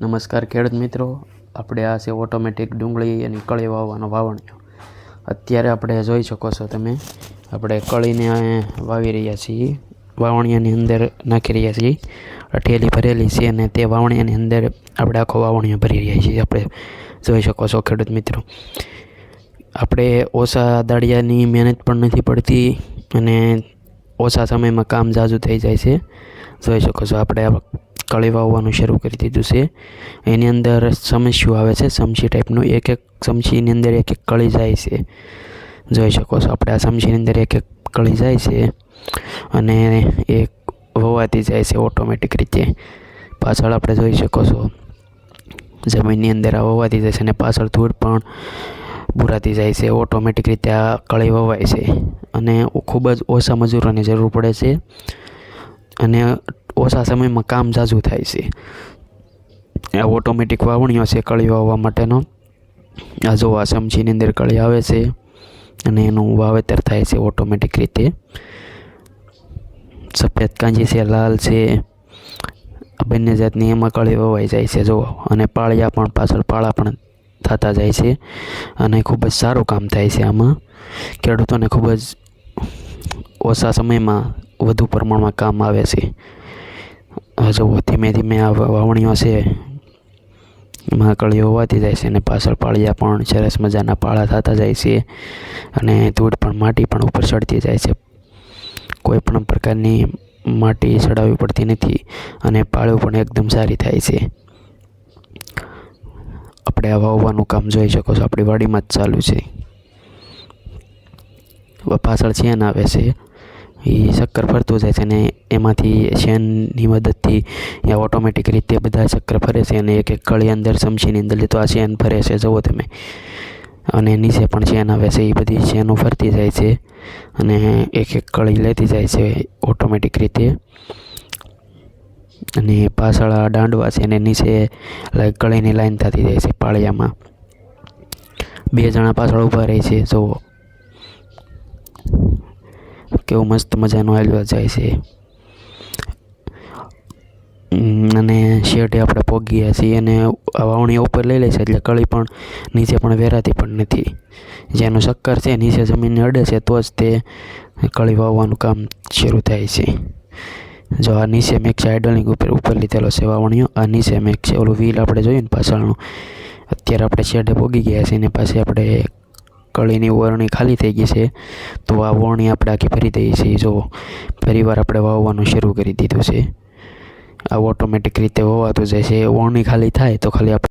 નમસ્કાર ખેડૂત મિત્રો. આપણે આ છે ઓટોમેટિક ડુંગળી અને કળી વાવવાનો વાવણીઓ અત્યારે આપણે જોઈ શકો છો તમે. આપણે કળીને વાવી રહ્યા છીએ. વાવણીયાની અંદર નાખી રહ્યા છીએ. અઠેલી ભરેલી છે અને તે વાવણીયાની અંદર આપણે આખો વાવણીઓ ભરી રહ્યા છીએ. આપણે જોઈ શકો છો ખેડૂત મિત્રો. આપણે ઓછા દાળિયાની મહેનત પણ નથી પડતી અને ઓછા સમયમાં કામ ઝાઝું થઈ જાય છે. જોઈ શકો છો આપણે કળી વાવવાનું શરૂ કરી દીધું છે. એની અંદર સમસ્યું આવે છે, સમસી ટાઈપનું એક એક સમસીની અંદર એક એક કળી જાય છે. જોઈ શકો છો આપણે આ સમસીની અંદર એક એક કળી જાય છે અને એ વવાતી જાય છે ઓટોમેટિક રીતે. પાછળ આપણે જોઈ શકો છો જમીનની અંદર આ વવાતી જાય છે અને પાછળ ધૂળ પણ ભૂરાતી જાય છે. ઓટોમેટિક રીતે આ કળી વવાય છે અને ખૂબ જ ઓછા મજૂરોની જરૂર પડે છે. અને ઓછા સમયમાં કામ ઝાઝું થાય છે. આ ઓટોમેટિક વાવણીઓ છે કળી વાવવા માટેનો. આ જો આ સમજીની અંદર કળી આવે છે અને એનું વાવેતર થાય છે ઓટોમેટિક રીતે. સફેદ કાંજી છે, લાલ છે, આ બંને જાતની એમાં કળી વવાઈ જાય છે, જો. અને પાળિયા પણ પાછળ પાળા પણ થતા જાય છે અને ખૂબ જ સારું કામ થાય છે આમાં. ખેડૂતોને ખૂબ જ ઓછા સમયમાં વધુ પ્રમાણમાં કામ આવે છે. જો ધીમે ધીમે આ વાવણીઓ છે એમાં કળીઓ હોવાતી જાય છે અને પાછળ પાળિયા પણ સરસ મજાના પાળા થતા જાય છે અને ધૂળ પણ માટી પણ ઉપર ચડતી જાય છે. કોઈ પણ પ્રકારની માટી ચડાવવી પડતી નથી અને પાળું પણ એકદમ સારી થાય છે. આપણે આ વાવવાનું કામ જોઈ શકો છો, આપણી વાડીમાં જ ચાલુ છે. પાછળ શેન આવે છે. એ ચક્કર ફરતું જાય છે અને એમાંથી શેનની મદદથી એ ઓટોમેટિક રીતે બધા ચક્કર ફરે છે અને એક એક કળી અંદર સમસીની અંદર તો આ શેન ફરે છે, જુઓ તમે. અને નીચે પણ શેન આવે છે, એ બધી શેનો ફરતી જાય છે અને એક એક કળી લેતી જાય છે ઓટોમેટિક રીતે. અને પાછળ દાંડવા છે અને નીચે લાઈક કળીની લાઈન થતી જાય છે પાળિયામાં. બે જણા પાછળ ઊભા રહે છે, જુઓ. કેવું મસ્ત મજાનો હાલવા જાય છે. અને શેઠે આપણે પોગીએ છીએ અને વાવણી ઉપર લઈ લે છે એટલે કળી પણ નીચે પણ વેરાતી પણ નથી. જેનું શક્કર છે, નીચે જમીનને અડે છે, તો જ તે કળી વાવવાનું કામ શરૂ થાય છે. જો આ નીચે મેં સાઇડલિંગ ઉપર ઉપર લીધેલો છે વાવણીઓ આ નીચે મેં છે, ઓલું વ્હીલ આપણે જોયું ને પાછળનું. અત્યારે આપણે શેડે પોગી ગયા છીએ એની પાછી આપણે કળીની વરણી ખાલી થઈ ગઈ છે, તો આ વરણી આપણે આખી ભરી દઈએ છીએ. જો, ફરીવાર આપણે વાવવાનું શરૂ કરી દીધું છે. આ ઓટોમેટિક રીતે વવાતું જાય છે. વરણી ખાલી થાય તો ખાલી આપણે